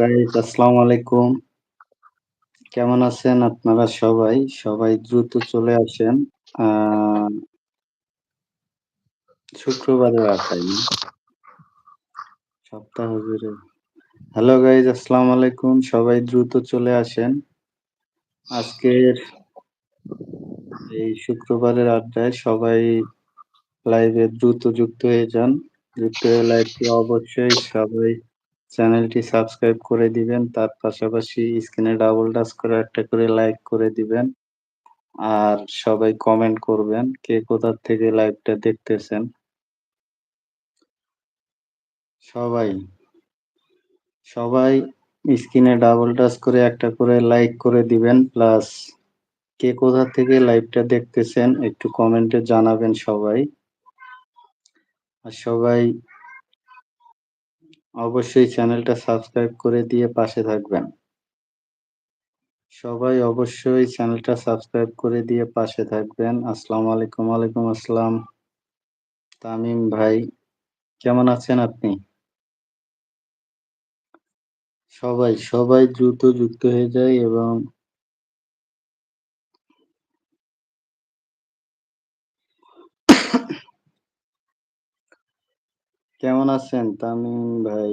আসসালামু আলাইকুম। কেমন আছেন আপনারা সবাই? সবাই দ্রুত চলে আসেন। আহ, শুক্রবারের আড্ডায় সপ্তাহ জুড়ে। হ্যালো গাইজ আসসালামু আলাইকুম। সবাই দ্রুত চলে আসেন। আজকের এই শুক্রবারের আড্ডায় সবাই লাইভে দ্রুত যুক্ত হয়ে যান। যুক্ত হয়ে লাইভটি অবশ্যই সবাই চ্যানেলটি সাবস্ক্রাইব করে দিবেন, তার পাশাপাশি স্ক্রিনে ডাবল টাচ করে একটা করে লাইক করে দিবেন আর সবাই কমেন্ট করবেন কে কোথা থেকে লাইভটা দেখতেছেন। সবাই সবাই স্ক্রিনে ডাবল টাচ করে একটা করে লাইক করে দিবেন, প্লাস কে কোথা থেকে লাইভটা দেখতেছেন একটু কমেন্টে জানাবেন সবাই। আর সবাই অবশ্যই চ্যানেলটা সাবস্ক্রাইব করে দিয়ে পাশে থাকবেন। সবাই অবশ্যই চ্যানেলটা সাবস্ক্রাইব করে দিয়ে পাশে থাকবেন। আসসালামু আলাইকুম আলাইকুম আসসালাম। তামিম ভাই, কেমন আছেন আপনি? সবাই সবাই দ্রুত যুক্ত হয়ে যায় এবং কেমন আছেন তামিম ভাই?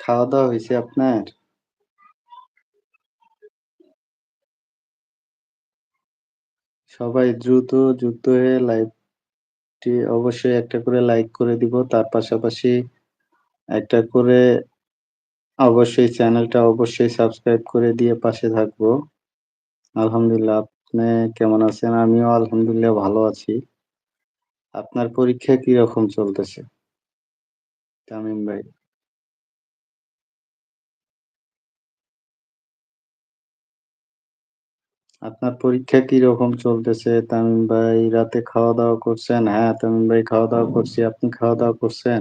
খাওয়া দাওয়া হয়েছে আপনার? সবাই দ্রুত, যুক্ত হয়ে লাইভটি অবশ্যই একটা করে লাইক করে দিব। তার পাশাপাশি একটা করে অবশ্যই চ্যানেলটা অবশ্যই সাবস্ক্রাইব করে দিয়ে পাশে থাকব। আলহামদুলিল্লাহ, আপনি কেমন আছেন? আমিও আলহামদুলিল্লাহ ভালো আছি। আপনার পরীক্ষা কি রকম চলতেছে? তামিম ভাই। আপনার পরীক্ষা কি রকম চলতেছে? তামিম ভাই রাতে খাওয়া দাওয়া করছেন? হ্যাঁ তামিম ভাই খাওয়া দাওয়া করছি। আপনি খাওয়া দাওয়া করছেন?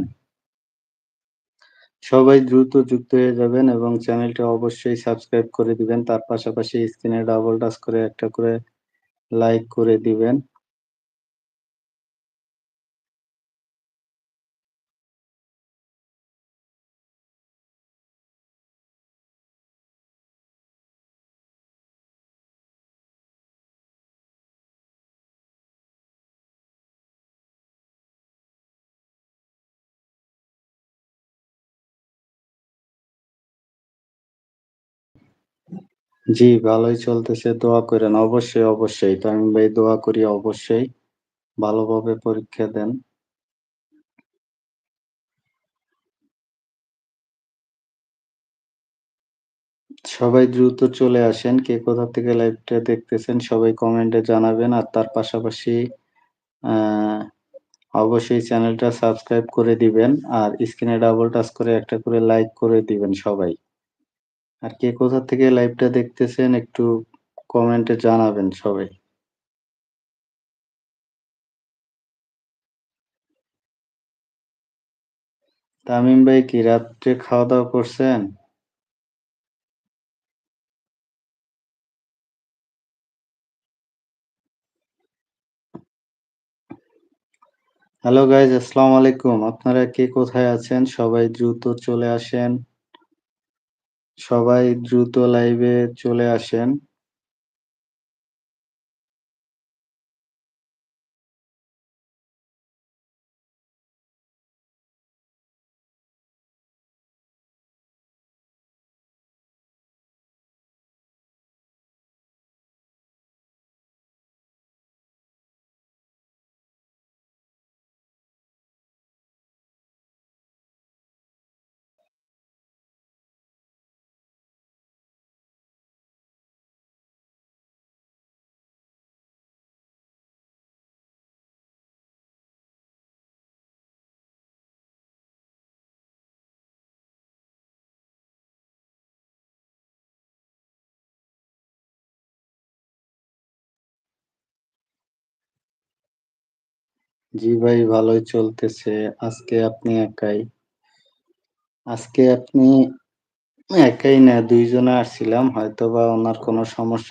সবাই দ্রুত যুক্ত হয়ে যাবেন এবং চ্যানেলটা অবশ্যই সাবস্ক্রাইব করে দিবেন। তার পাশাপাশি স্ক্রিনে ডাবল টাচ করে একটা করে লাইক করে দিবেন। জি, ভালোই চলতেছে, দোয়া করেন, অবশ্যই অবশ্যই, তামিম ভাই দোয়া করি, অবশ্যই, ভালোভাবে পরীক্ষা দেন। সবাই দ্রুত চলে আসেন, কে কোথা থেকে লাইভটা দেখতেছেন সবাই কমেন্টে জানাবেন, আর তার পাশাপাশি অবশ্যই চ্যানেলটা সাবস্ক্রাইব করে দিবেন, আর স্ক্রিনে ডাবল টাচ করে একটা করে লাইক করে দিবেন সবাই। আর কে কোথা থেকে লাইভটা দেখতেছেন একটু কমেন্টে জানাবেন সবাই। তামিম ভাই কি রাত্রে খাওয়া দাওয়া করছেন? হ্যালো গাইজ আসসালামু আলাইকুম। আপনারা কে কোথায় আছেন? সবাই দ্রুত চলে আসেন। সবাই দ্রুত লাইভে চলে আসেন। জি ভাই, ভালোই চলতেছে। আজকে আপনি একাই? আজকে আপনি একাই না, দুইজনে আসছিলাম। হয়তোবা ওনার কোনো সমস্যা